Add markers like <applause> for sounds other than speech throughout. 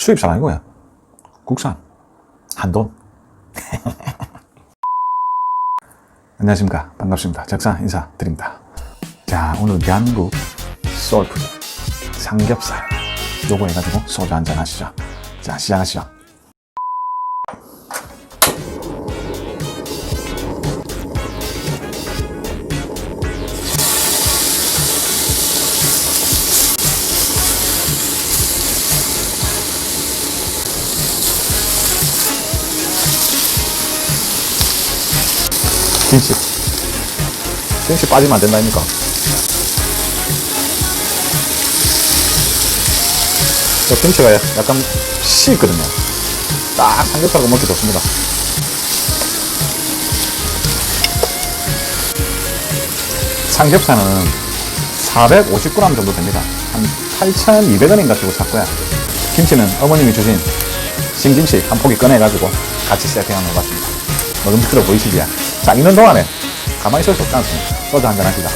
수입산 아니고요. 국산. 한돈. <laughs> 안녕하십니까. 반갑습니다. 적사 인사드립니다. 자, 오늘 대한민국 소울푸드 삼겹살. 요거 해가지고 소주 한잔 하시죠. 자, 시작하시죠. 김치. 김치 빠지면 안 된다니까. 저 김치가 약간 시있거든요. 딱 삼겹살하고 먹기 좋습니다. 삼겹살은 450g 정도 됩니다. 한 8,200원인가 주고 샀고요. 김치는 어머님이 주신 신김치 한 포기 꺼내가지고 같이 세팅해 놓았습니다. 먹음직스러워 보이시지요? 자, 있는 동안에 가만히 있을 수 없지 않습니까? 소주 한잔 하시다.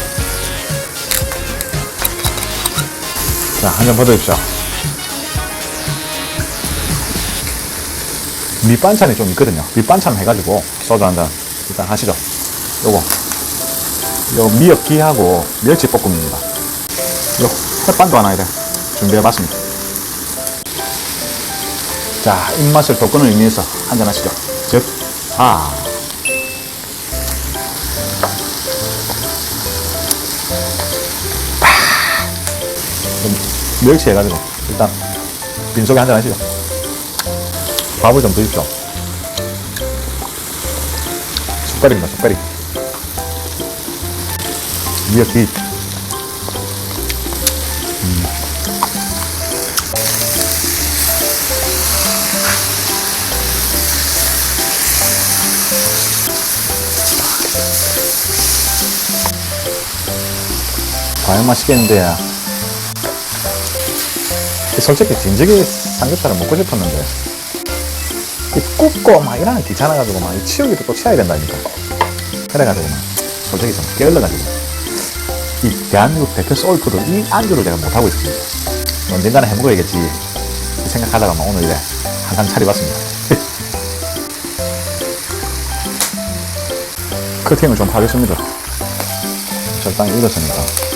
자, 한잔 받으십시오. 밑반찬이 좀 있거든요. 밑반찬 해가지고 소주 한잔 일단 하시죠. 요거. 요 미역기하고 멸치볶음입니다. 요 햇반도 하나 이래 준비해봤습니다. 자, 입맛을 돋구는 의미에서 한잔 하시죠. 즉, 아. 멸치 해가지고 일단 빈속에 한잔 하시죠. 밥을 좀 드십시오. 숟갈입니다, 숟갈이. 미역 기. 음. 과연 맛있겠는데. 솔직히 진즉에 삼겹살을 먹고 싶었는데. 이 굽고 막 이러는 귀찮아가지고 막 이 치우기도 또 치워야 된다니까. 그래가지고 막 솔직히 좀 게을러가지고. 이 대한민국 대표 소울푸드 이 안주를 내가 못하고 있습니다. 언젠가는 해먹어야겠지. 이 생각하다가 막 오늘 이래 한상 차려봤습니다. <laughs> 커팅을 좀 하겠습니다. 적당히 익었으니까.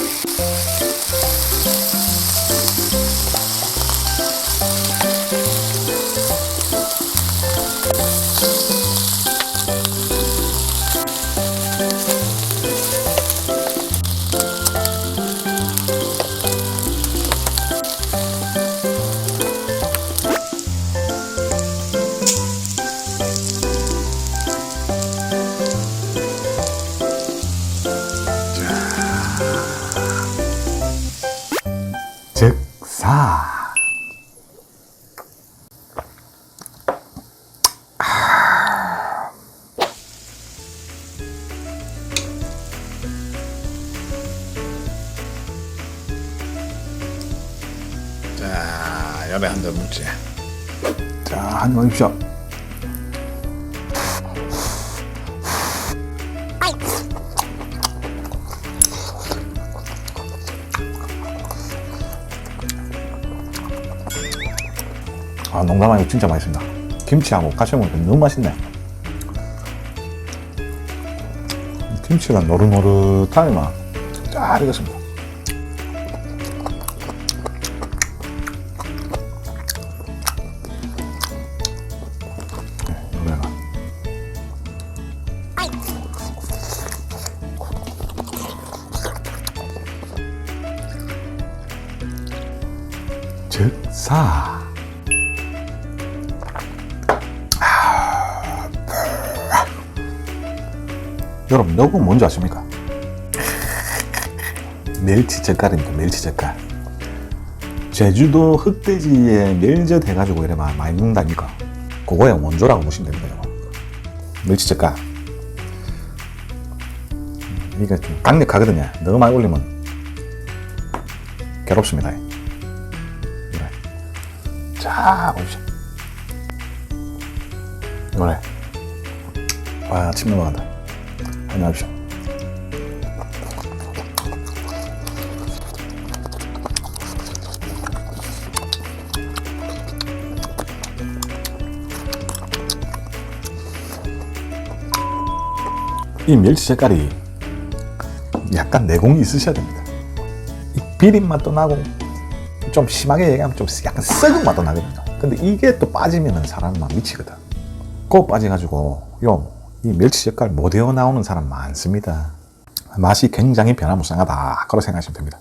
자, 열에 한잔 먹지. 자, 한잔 먹십시오. 아, 농담 아니고 진짜 맛있습니다. 김치하고 같이 먹으니까 너무 맛있네. 김치가 노릇노릇하게 막잘 익었습니다. 즉사. 여러분, 요거 뭔지 아십니까? 멸치 젓갈입니다, 멸치 젓갈. 제주도 흑돼지에 멸젓 해가지고 이래 막 많이 먹는다니까. 그거의 원조라고 보시면 됩니다. 멸치 젓갈. 음, 이게 좀 강력하거든요. 너무 많이 올리면 괴롭습니다. 쫙 올리자. 그래. 와, 침 넘어간다. 안녕하십시오. 이 멸치 색깔이 약간 내공이 있으셔야 됩니다. 비린 맛도 나고 좀 심하게 얘기하면 좀 약간 썩은 맛도 나거든요. 근데 이게 또 빠지면은 사람 막 미치거든. 꼭 빠져가지고 요 이 멸치 색깔 못 외워 나오는 사람 많습니다. 맛이 굉장히 변화무쌍하다. 그렇게 생각하시면 됩니다.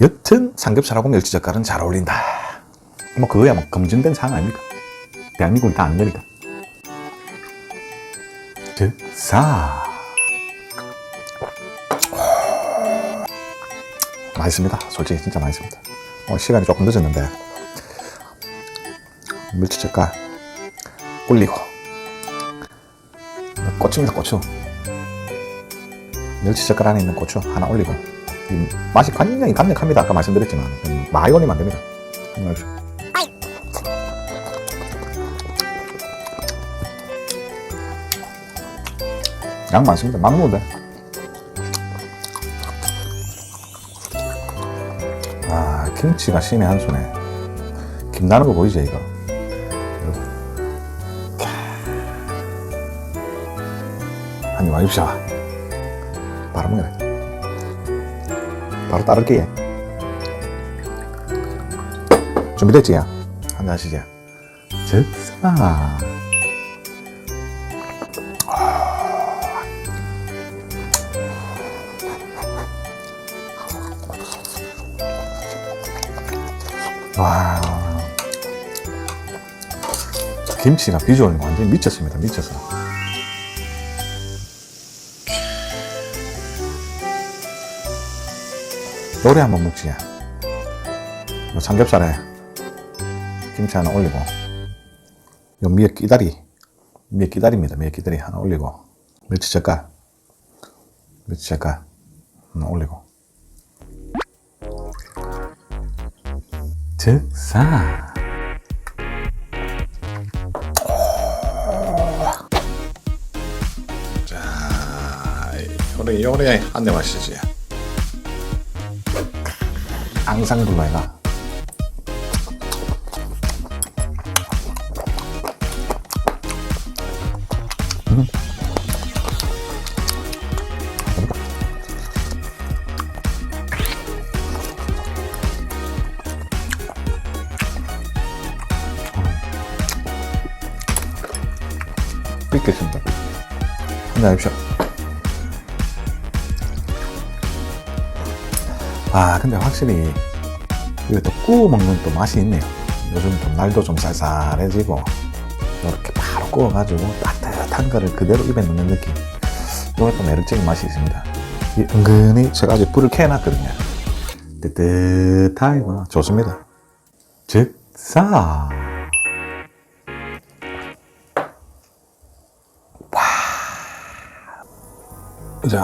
여튼 삼겹살하고 멸치 젓갈은 잘 어울린다. 뭐 그거야 뭐 검증된 사항 아닙니까? 대한민국이 다 아는 거니까. 즉사 맛있습니다. 솔직히 진짜 맛있습니다. 어, 시간이 조금 늦었는데 멸치 젓갈 올리고 고추입니다. 고추 멸치 젓갈 안에 있는 고추 하나 올리고 이 맛이 굉장히 강력합니다. 아까 말씀드렸지만 안 됩니다. 양 많습니다. 막 넣어도 돼. 김치가 신의 한 수네. 김 나는 거 보이죠, 이거? 한입 와십시오. 바로 먹어야 바로 따를게요. 준비됐지? 한잔 하시죠. 즉사. 와. 김치가 비주얼이 완전히 미쳤습니다. 미쳤어. 요리 한번 먹지. 요 삼겹살에 김치 하나 올리고, 요 미역 기다리, 미역 기다리입니다. 미역 기다리 하나 올리고, 멸치 젓갈, 멸치 젓갈 하나 올리고, 즉사. 자, 요래 요래 한대 마시지. 앙상블러가 삐겠습니다. 한잔 하십시오. 아, 근데 확실히 이거 또 구워 먹는 또 맛이 있네요. 요즘 또 날도 좀 쌀쌀해지고 이렇게 바로 구워가지고 따뜻한 거를 그대로 입에 넣는 느낌. 이거 또 매력적인 맛이 있습니다. 이 은근히 제가 아직 불을 켜놨거든요. 뜨뜻하고 뭐 좋습니다. 즉사. 자,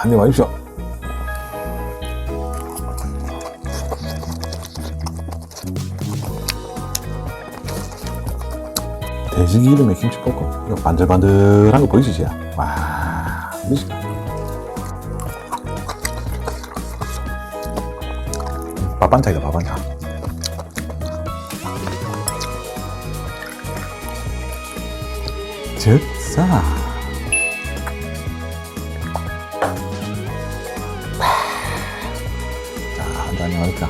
한입 와십시오. 돼지 기름에 김치 볶음 이거 반들반들한 거 보이시죠? 와 미쳤다 밥반찬이다 밥반찬 즉사 할까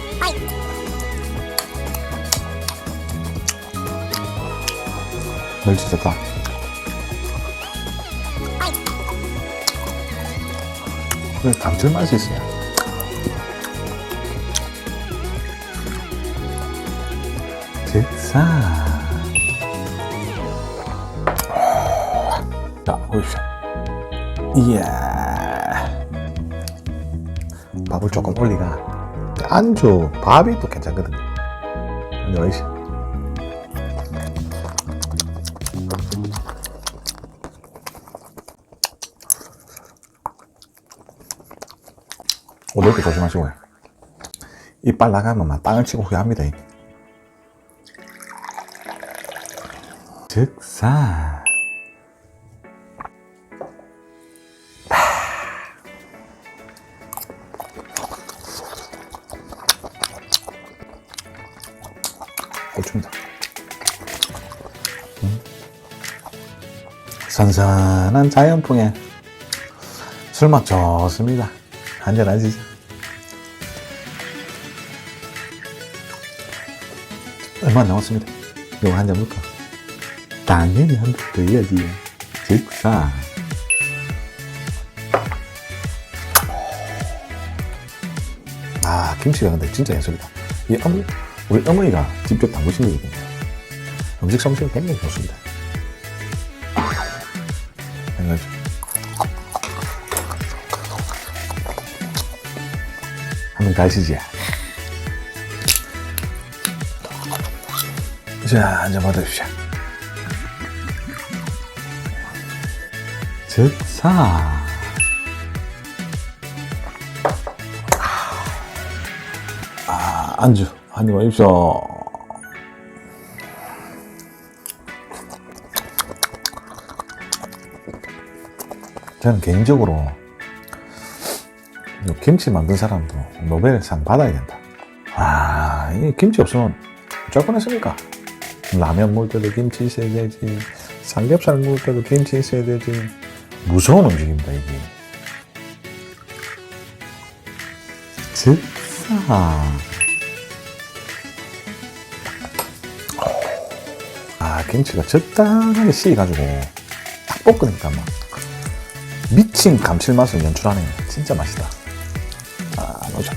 멸치 젓갈 왜 감칠맛이 있어요? 즉사 자 보십시오 이야. 밥을 조금 올리가 안주 밥이 또 괜찮거든요 근데 어이씨 오돌게 조심하시고요. 이빨 나가면 막 땅을 치고 후회합니다. 즉사. 선선한 자연풍에 술맛 좋습니다. 한잔 하시죠. 얼마 안 남았습니다. 이거 한잔 볼까? 당연히 한번더 해야지. 즉사. 아, 김치가 근데 진짜 예술이다. 이 어머니, 우리 어머니가 직접 담그신 거거든요. 음식 솜씨가 굉장히 좋습니다. 당연하죠. 한번 가시지. 자, 앉아 받으십시오. 즉사. 아, 안주. 한입 와십시 저는 개인적으로 이 김치 만든 사람도 노벨상 받아야 된다. 아, 이 김치 없으면 어쩔 뻔했습니까? 라면 먹을 때도 김치 있어야 되지. 삼겹살 먹을 때도 김치 있어야 되지. 무서운 음식입니다, 이게. 즉사. 아, 김치가 적당하게 식어가지고 딱 볶으니까 막 미친 감칠맛을 연출하네요. 진짜 맛있다. 아, 넣어줘.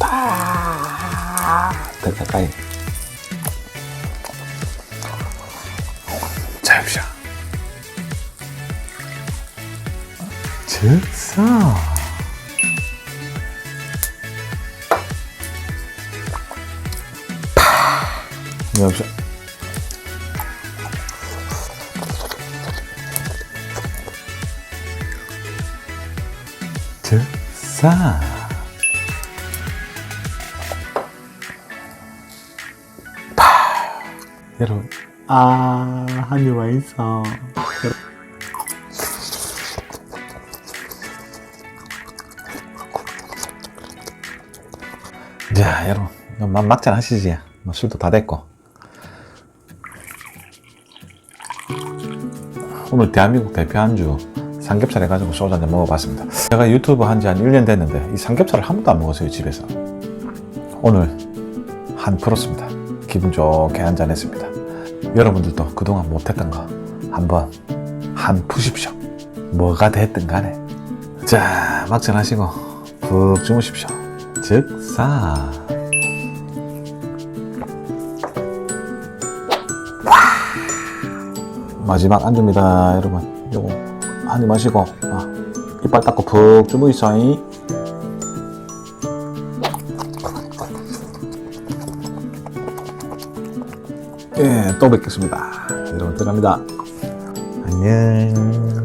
다, 더 가까이. 자, 여기자. 즉사. 파. 여기 자. 파. 여러분, 아, 한입 와 있어. 자, 여러분, 막, 막잔 하시지. 뭐 술도 다 됐고. 오늘 대한민국 대표 안주 삼겹살 해가지고 소주 한잔 먹어봤습니다. 제가 유튜브 한지한 1년 됐는데 이 삼겹살을 한 번도 안 먹었어요, 집에서. 오늘 한 풀었습니다. 기분 좋게 한 잔 했습니다. 여러분들도 그동안 못했던 거 한번 한 푸십시오. 뭐가 됐든 간에. 자, 막잔 하시고 푹 주무십시오. 즉사. 마지막 안주입니다, 여러분. 한입 마시고 아, 이빨 닦고 푹 주무이소이. 예, 또 뵙겠습니다. 여러분, 들어갑니다. 안녕.